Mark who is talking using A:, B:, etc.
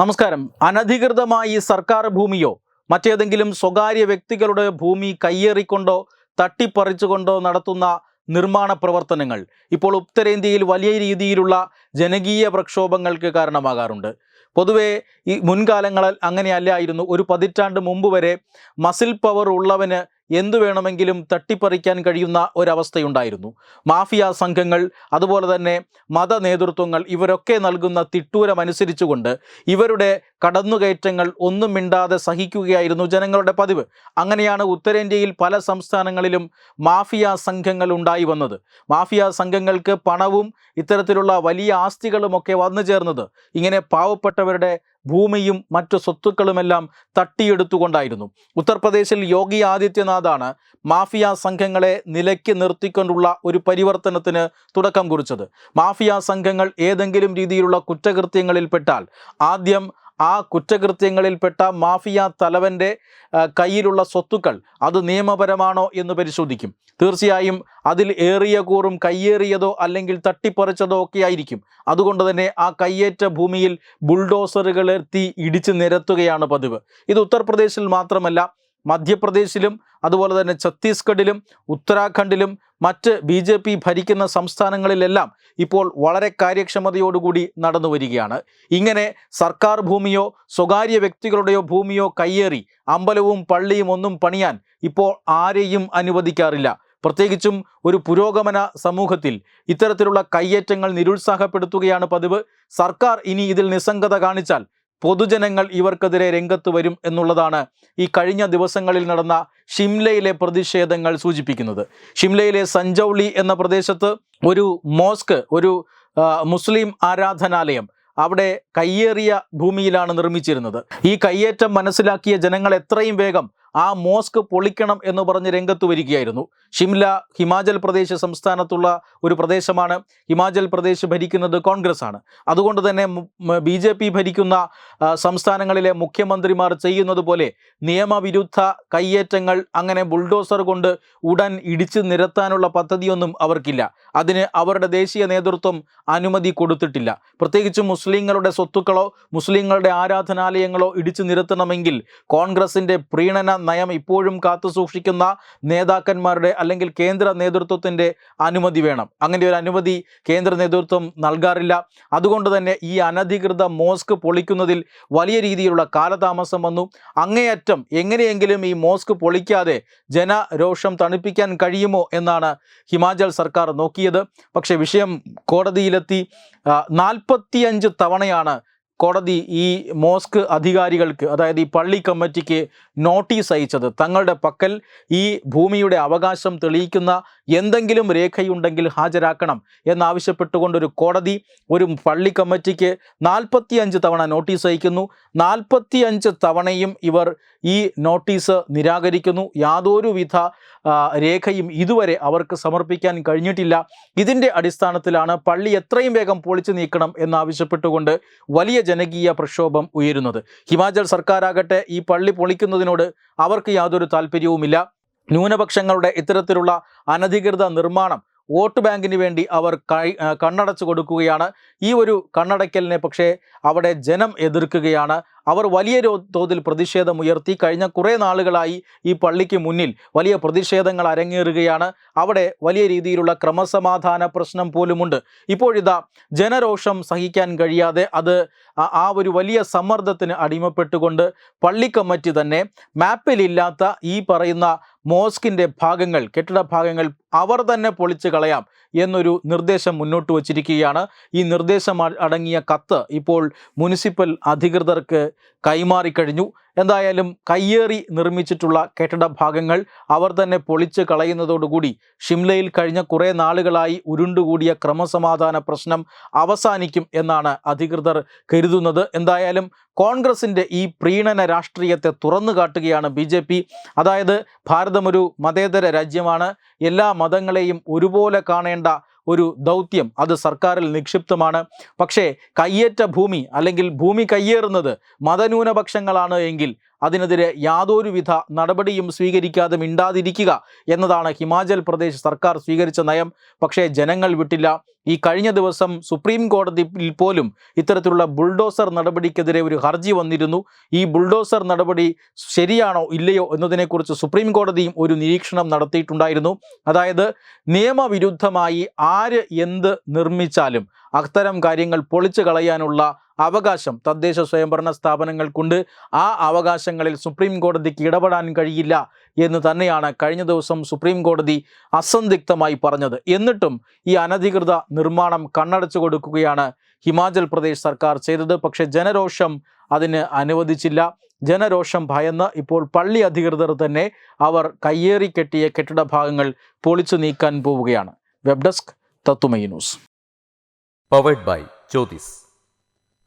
A: നമസ്കാരം. അനധികൃതമായി സർക്കാർ ഭൂമിയോ മറ്റേതെങ്കിലും സ്വകാര്യ വ്യക്തികളുടെ ഭൂമി കയ്യേറിക്കൊണ്ടോ തട്ടിപ്പറിച്ചുകൊണ്ടോ നടത്തുന്ന നിർമ്മാണ പ്രവർത്തനങ്ങൾ ഇപ്പോൾ ഉത്തരേന്ത്യയിൽ വലിയ രീതിയിലുള്ള ജനകീയ പ്രക്ഷോഭങ്ങൾക്ക് കാരണമാകാറുണ്ട്. പൊതുവേ ഈ മുൻകാലങ്ങളിൽ അങ്ങനെയല്ലായിരുന്നു. ഒരു പതിറ്റാണ്ട് മുമ്പ് വരെ മസിൽ പവർ ഉള്ളവന് എന്തു വേണമെങ്കിലും തട്ടിപ്പറിക്കാൻ കഴിയുന്ന ഒരവസ്ഥയുണ്ടായിരുന്നു. മാഫിയ സംഘങ്ങൾ അതുപോലെ തന്നെ മത നേതൃത്വങ്ങൾ ഇവരൊക്കെ നൽകുന്ന തിട്ടൂരമനുസരിച്ചുകൊണ്ട് ഇവരുടെ കടന്നുകയറ്റങ്ങൾ ഒന്നും മിണ്ടാതെ സഹിക്കുകയായിരുന്നു ജനങ്ങളുടെ പതിവ്. അങ്ങനെയാണ് ഉത്തരേന്ത്യയിൽ പല സംസ്ഥാനങ്ങളിലും മാഫിയ സംഘങ്ങൾ ഉണ്ടായി വന്നത്. മാഫിയ സംഘങ്ങൾക്ക് പണവും ഇത്തരത്തിലുള്ള വലിയ ആസ്തികളുമൊക്കെ വന്നു ചേർന്നത്. ഇങ്ങനെ പാവപ്പെട്ടവരുടെ ഭൂമിയും മറ്റു സ്വത്തുക്കളുമെല്ലാം തട്ടിയെടുത്തുകൊണ്ടായിരുന്നു. ഉത്തർപ്രദേശിൽ യോഗി ആദിത്യനാഥാണ് മാഫിയ സംഘങ്ങളെ നിലയ്ക്ക് നിർത്തിക്കൊണ്ടുള്ള ഒരു പരിവർത്തനത്തിന് തുടക്കം കുറിച്ചത്. മാഫിയ സംഘങ്ങൾ ഏതെങ്കിലും രീതിയിലുള്ള കുറ്റകൃത്യങ്ങളിൽപ്പെട്ടാൽ ആദ്യം ആ കുറ്റകൃത്യങ്ങളിൽപ്പെട്ട മാഫിയ തലവന്റെ കയ്യിലുള്ള സ്വത്തുക്കൾ അത് നിയമപരമാണോ എന്ന് പരിശോധിക്കും. തീർച്ചയായും അതിൽ ഏറിയ കൂറും കയ്യേറിയതോ അല്ലെങ്കിൽ തട്ടിപ്പറിച്ചതോ ഒക്കെ ആയിരിക്കും. അതുകൊണ്ട് തന്നെ ആ കയ്യേറ്റ ഭൂമിയിൽ ബുൾഡോസറുകൾ എത്തി ഇടിച്ചു നിരത്തുകയാണ് പതിവ്. ഇത് ഉത്തർപ്രദേശിൽ മാത്രമല്ല മധ്യപ്രദേശിലും അതുപോലെ തന്നെ ഛത്തീസ്ഗഡിലും ഉത്തരാഖണ്ഡിലും മറ്റ് ബി ജെ പി ഭരിക്കുന്ന സംസ്ഥാനങ്ങളിലെല്ലാം ഇപ്പോൾ വളരെ കാര്യക്ഷമതയോടുകൂടി നടന്നു വരികയാണ്. ഇങ്ങനെ സർക്കാർ ഭൂമിയോ സ്വകാര്യ വ്യക്തികളുടെയോ ഭൂമിയോ കയ്യേറി അമ്പലവും പള്ളിയും ഒന്നും പണിയാൻ ഇപ്പോൾ ആരെയും അനുവദിക്കാറില്ല. പ്രത്യേകിച്ചും ഒരു പുരോഗമന സമൂഹത്തിൽ ഇത്തരത്തിലുള്ള കയ്യേറ്റങ്ങൾ നിരുത്സാഹപ്പെടുത്തുകയാണ് പതിവ്. സർക്കാർ ഇനി ഇതിൽ നിസ്സംഗത കാണിച്ചാൽ പൊതുജനങ്ങൾ ഇവർക്കെതിരെ രംഗത്ത് വരും എന്നുള്ളതാണ് ഈ കഴിഞ്ഞ ദിവസങ്ങളിൽ നടന്ന ഷിംലയിലെ പ്രതിഷേധങ്ങൾ സൂചിപ്പിക്കുന്നത്. ഷിംലയിലെ സഞ്ജൗളി എന്ന പ്രദേശത്ത് ഒരു മോസ്ക് ഒരു മുസ്ലിം ആരാധനാലയം അവിടെ കയ്യേറിയ ഭൂമിയിലാണ് നിർമ്മിച്ചിരുന്നത്. ഈ കയ്യേറ്റം മനസ്സിലാക്കിയ ജനങ്ങൾ എത്രയും വേഗം ആ മോസ്ക് പൊളിക്കണം എന്ന് പറഞ്ഞ് രംഗത്ത് വരികയായിരുന്നു. ഷിംല ഹിമാചൽ പ്രദേശ് സംസ്ഥാനത്തുള്ള ഒരു പ്രദേശമാണ്. ഹിമാചൽ പ്രദേശ് ഭരിക്കുന്നത് കോൺഗ്രസ് ആണ് അതുകൊണ്ട് തന്നെ ബി ജെ പി ഭരിക്കുന്ന സംസ്ഥാനങ്ങളിലെ മുഖ്യമന്ത്രിമാർ ചെയ്യുന്നത് പോലെ നിയമവിരുദ്ധ കയ്യേറ്റങ്ങൾ അങ്ങനെ ബുൾഡോസർ കൊണ്ട് ഉടൻ ഇടിച്ചു നിരത്താനുള്ള പദ്ധതിയൊന്നും അവർക്കില്ല. അതിന് അവരുടെ ദേശീയ നേതൃത്വം അനുമതി കൊടുത്തിട്ടില്ല. പ്രത്യേകിച്ച് മുസ്ലിങ്ങളുടെ സ്വത്തുക്കളോ മുസ്ലിങ്ങളുടെ ആരാധനാലയങ്ങളോ ഇടിച്ചു നിരത്തണമെങ്കിൽ കോൺഗ്രസിന്റെ പ്രീണന നയം ഇപ്പോഴും കാത്തു സൂക്ഷിക്കുന്ന നേതാക്കന്മാരുടെ അല്ലെങ്കിൽ കേന്ദ്ര നേതൃത്വത്തിന്റെ അനുമതി വേണം. അങ്ങനെ ഒരു അനുമതി കേന്ദ്ര നേതൃത്വം നൽകാറില്ല. അതുകൊണ്ട് തന്നെ ഈ അനധികൃത മോസ്ക് പൊളിക്കുന്നതിൽ വലിയ രീതിയിലുള്ള കാലതാമസം വന്നു. അങ്ങേയറ്റം എങ്ങനെയെങ്കിലും ഈ മോസ്ക് പൊളിക്കാതെ ജനരോഷം തണുപ്പിക്കാൻ കഴിയുമോ എന്നാണ് ഹിമാചൽ സർക്കാർ നോക്കിയത്. പക്ഷേ വിഷയം കോടതിയിലെത്തി. നാൽപ്പത്തിയഞ്ച് തവണയാണ് കോടതി ഈ മോസ്ക് അധികാരികൾക്ക് അതായത് ഈ പള്ളി കമ്മിറ്റിക്ക് നോട്ടീസ് അയച്ചത്. തങ്ങളുടെ പക്കൽ ഈ ഭൂമിയുടെ അവകാശം തെളിയിക്കുന്ന എന്തെങ്കിലും രേഖയുണ്ടെങ്കിൽ ഹാജരാക്കണം എന്നാവശ്യപ്പെട്ടുകൊണ്ടൊരു കോടതി ഒരു പള്ളി കമ്മിറ്റിക്ക് നാൽപ്പത്തിയഞ്ച് തവണ നോട്ടീസ് അയക്കുന്നു. നാൽപ്പത്തിയഞ്ച് തവണയും ഇവർ ഈ നോട്ടീസ് നിരാകരിക്കുന്നു. യാതൊരുവിധ രേഖയും ഇതുവരെ അവർക്ക് സമർപ്പിക്കാൻ കഴിഞ്ഞിട്ടില്ല. ഇതിന്റെ അടിസ്ഥാനത്തിലാണ് പള്ളി എത്രയും വേഗം പൊളിച്ചു നീക്കണം എന്നാവശ്യപ്പെട്ടുകൊണ്ട് വലിയ ജനകീയ പ്രക്ഷോഭം ഉയരുന്നത്. ഹിമാചൽ സർക്കാരാകട്ടെ ഈ പള്ളി പൊളിക്കുന്നതിനോട് അവർക്ക് യാതൊരു താല്പര്യവുമില്ല ന്യൂനപക്ഷങ്ങളുടെ ഇത്തരത്തിലുള്ള അനധികൃത നിർമ്മാണം വോട്ട് ബാങ്കിന് വേണ്ടി അവർ കണ്ണടച്ചു കൊടുക്കുകയാണ്. ഈ ഒരു കണ്ണടയ്ക്കലിനെ പക്ഷേ അവിടെ ജനം എതിർക്കുകയാണ്. അവർ വലിയ തോതിൽ പ്രതിഷേധമുയർത്തി കഴിഞ്ഞ കുറേ നാളുകളായി ഈ പള്ളിക്ക് മുന്നിൽ വലിയ പ്രതിഷേധങ്ങൾ അരങ്ങേറുകയാണ്. അവിടെ വലിയ രീതിയിലുള്ള ക്രമസമാധാന പ്രശ്നം പോലുമുണ്ട്. ഇപ്പോഴിതാ ജനരോഷം സഹിക്കാൻ കഴിയാതെ അത് ആ- ആ ഒരു വലിയ സമ്മർദ്ദത്തിന് അടിമപ്പെട്ടുകൊണ്ട് പള്ളി കമ്മിറ്റി തന്നെ മാപ്പിലില്ലാത്ത ഈ പറയുന്ന മോസ്കിന്റെ ഭാഗങ്ങൾ കെട്ടിട ഭാഗങ്ങൾ അവർ തന്നെ പൊളിച്ചു കളയാം എന്നൊരു നിർദ്ദേശം മുന്നോട്ട് വച്ചിരിക്കുകയാണ്. ഈ നിർദ്ദേശം അടങ്ങിയ കത്ത് ഇപ്പോൾ മുനിസിപ്പൽ അധികൃതർക്ക് കൈമാറിക്കഴിഞ്ഞു എന്തായാലും കയ്യേറി നിർമ്മിച്ചിട്ടുള്ള കെട്ടിട ഭാഗങ്ങൾ അവർ തന്നെ പൊളിച്ച് കളയുന്നതോടുകൂടി ഷിംലയിൽ കഴിഞ്ഞ കുറേ നാളുകളായി ഉരുണ്ടുകൂടിയ ക്രമസമാധാന പ്രശ്നം അവസാനിക്കും എന്നാണ് അധികൃതർ കരുതുന്നത്. എന്തായാലും കോൺഗ്രസിന്റെ ഈ പ്രീണന രാഷ്ട്രീയത്തെ തുറന്നു കാട്ടുകയാണ് ബി ജെ പി. അതായത് ഭാരതമൊരു മതേതര രാജ്യമാണ്. എല്ലാ മതങ്ങളെയും ഒരുപോലെ കാണേണ്ട ഒരു ദൗത്യം അത് സർക്കാരിൽ നിക്ഷിപ്തമാണ്. പക്ഷേ കയ്യേറ്റ ഭൂമി അല്ലെങ്കിൽ ഭൂമി കയ്യേറുന്നത് മതന്യൂനപക്ഷങ്ങളാണ് എങ്കിൽ അതിനെതിരെ യാതൊരുവിധ നടപടിയും സ്വീകരിക്കാതെ മിണ്ടാതിരിക്കുക എന്നതാണ് ഹിമാചൽ പ്രദേശ് സർക്കാർ സ്വീകരിച്ച നയം. പക്ഷേ ജനങ്ങൾ വിട്ടില്ല. ഈ കഴിഞ്ഞ ദിവസം സുപ്രീം കോടതിയിൽ പോലും ഇത്തരത്തിലുള്ള ബുൾഡോസർ നടപടിക്കെതിരെ ഒരു ഹർജി വന്നിരുന്നു. ഈ ബുൾഡോസർ നടപടി ശരിയാണോ ഇല്ലയോ എന്നതിനെക്കുറിച്ച് സുപ്രീം കോടതിയും ഒരു നിരീക്ഷണം നടത്തിയിട്ടുണ്ടായിരുന്നു. അതായത് നിയമവിരുദ്ധമായി ആര് എന്ത് നിർമ്മിച്ചാലും അത്തരം കാര്യങ്ങൾ പൊളിച്ചു കളയാനുള്ള അവകാശം തദ്ദേശ സ്വയംഭരണ സ്ഥാപനങ്ങൾക്കുണ്ട്. ആ അവകാശങ്ങളിൽ സുപ്രീം കോടതിക്ക് ഇടപെടാൻ കഴിയില്ല എന്ന് തന്നെയാണ് കഴിഞ്ഞ ദിവസം സുപ്രീം കോടതി അസന്ദിഗ്ധമായി പറഞ്ഞത്. എന്നിട്ടും ഈ അനധികൃത നിർമ്മാണം കണ്ണടച്ചു കൊടുക്കുകയാണ് ഹിമാചൽ പ്രദേശ് സർക്കാർ ചെയ്തത്. പക്ഷേ ജനരോഷം അതിന് അനുവദിച്ചില്ല. ജനരോഷം ഭയന്ന് ഇപ്പോൾ പള്ളി അധികൃതർ തന്നെ അവർ കയ്യേറി കെട്ടിയ കെട്ടിട ഭാഗങ്ങൾ പൊളിച്ചു നീക്കാൻ പോവുകയാണ്. വെബ് ഡെസ്ക് തത്തുമൈ news.